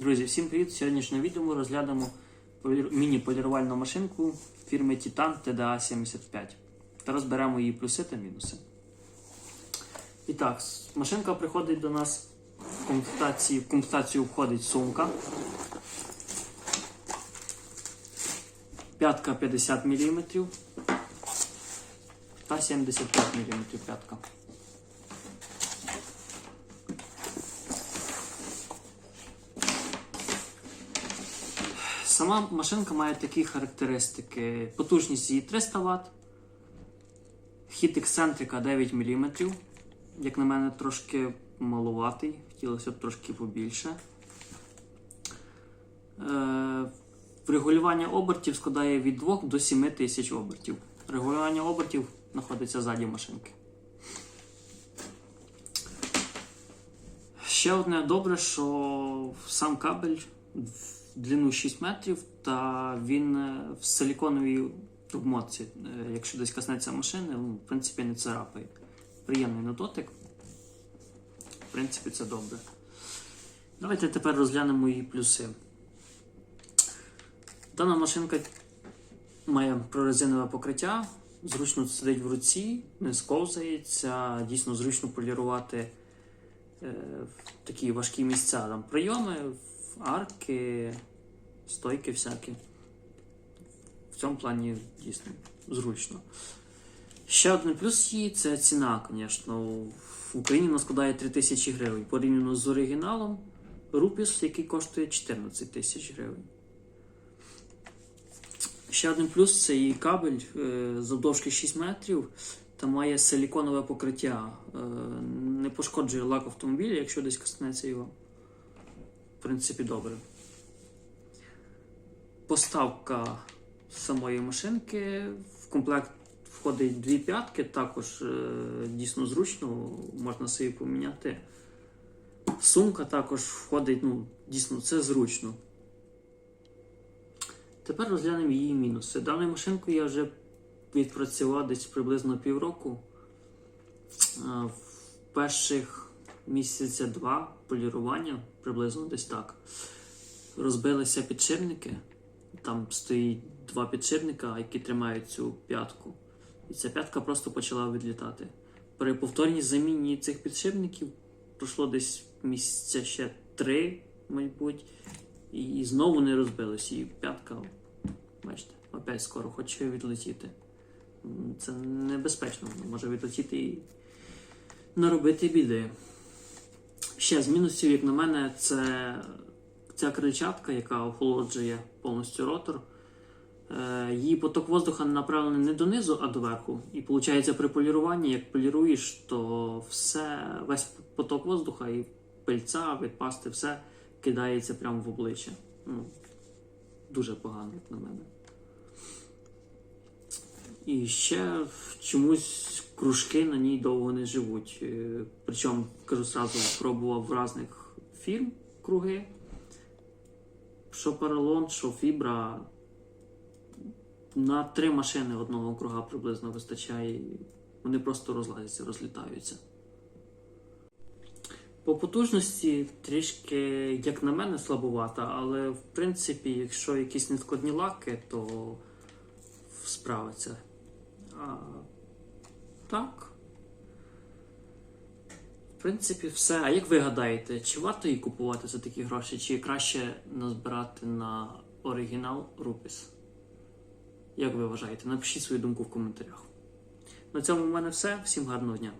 Друзі, всім привіт! В сьогоднішньому відео розглянемо міні-полірувальну машинку фірми Titan TDA 75 та розберемо її плюси та мінуси. І так, машинка приходить до нас в комплектації. В комплектацію входить сумка. П'ятка 50 мм та 75 мм п'ятка. Сама машинка має такі характеристики. Потужність її 300 Вт, хід ексцентрика 9 мм. Як на мене, трошки малуватий, хотілося б трошки побільше. Е, Регулювання обертів складає від 2 до 7 тисяч обертів. Регулювання обертів знаходиться ззаді машинки. Ще одне добре, що сам кабель длину 6 метрів, та він е, в силіконовій обмотці. Е, Якщо десь коснеться машини, ну, в принципі не царапає. Приємний на дотик. В принципі, це добре. Давайте тепер розглянемо її плюси. Дана машинка має прорезинове покриття, зручно сидить в руці, не сковзається, дійсно зручно полірувати е, в такі важкі місця, там прийоми, арки, стойки всякі. В цьому плані дійсно зручно. Ще один плюс її це ціна, звісно. В Україні вона складає 3 тисячі гривень. Порівняно з оригіналом Рупіс, який коштує 14 тисяч гривень. Ще один плюс це її кабель е, завдовжки 6 метрів та має силіконове покриття. Е, Не пошкоджує лак автомобіля, якщо десь коснеться його. В принципі, добре. Поставка самої машинки в комплект входить дві п'ятки, також е, дійсно зручно, можна собі поміняти. Сумка також входить, ну, дійсно, це зручно. Тепер розглянемо її мінуси. Дану машинку я вже відпрацював десь приблизно півроку. А, В перших місяця два полірування, приблизно десь так. Розбилися підшипники. Там стоїть два підшипника, які тримають цю п'ятку. І ця п'ятка просто почала відлітати. При повторній заміні цих підшипників пройшло десь місяця ще три, мабуть, і знову не розбилось. І п'ятка, бачите, опять скоро хоче відлетіти. Це небезпечно, воно може відлетіти і наробити біди. Ще з мінусів, як на мене, це ця кричатка, яка охолоджує повністю ротор. Е, Її поток воздуха направлений не донизу, а доверху. І виходить, при поліруванні, як поліруєш, то все, весь поток воздуха і пильця, відпасти, все кидається прямо в обличчя. Ну, дуже погано, як на мене. І ще чомусь кружки на ній довго не живуть. Е, Причому, кажу сразу, пробував в різних фірм круги. Що поролон, що фібра. На три машини одного круга приблизно вистачає. Вони просто розлазяться, розлітаються. По потужності трішки, як на мене, слабовата, але в принципі, якщо якісь нескладні лаки, то справиться. А так. В принципі, все. А як ви гадаєте, чи варто її купувати за такі гроші, чи краще назбирати на оригінал Рупіс? Як ви вважаєте? Напишіть свою думку в коментарях. На цьому в мене все. Всім гарного дня.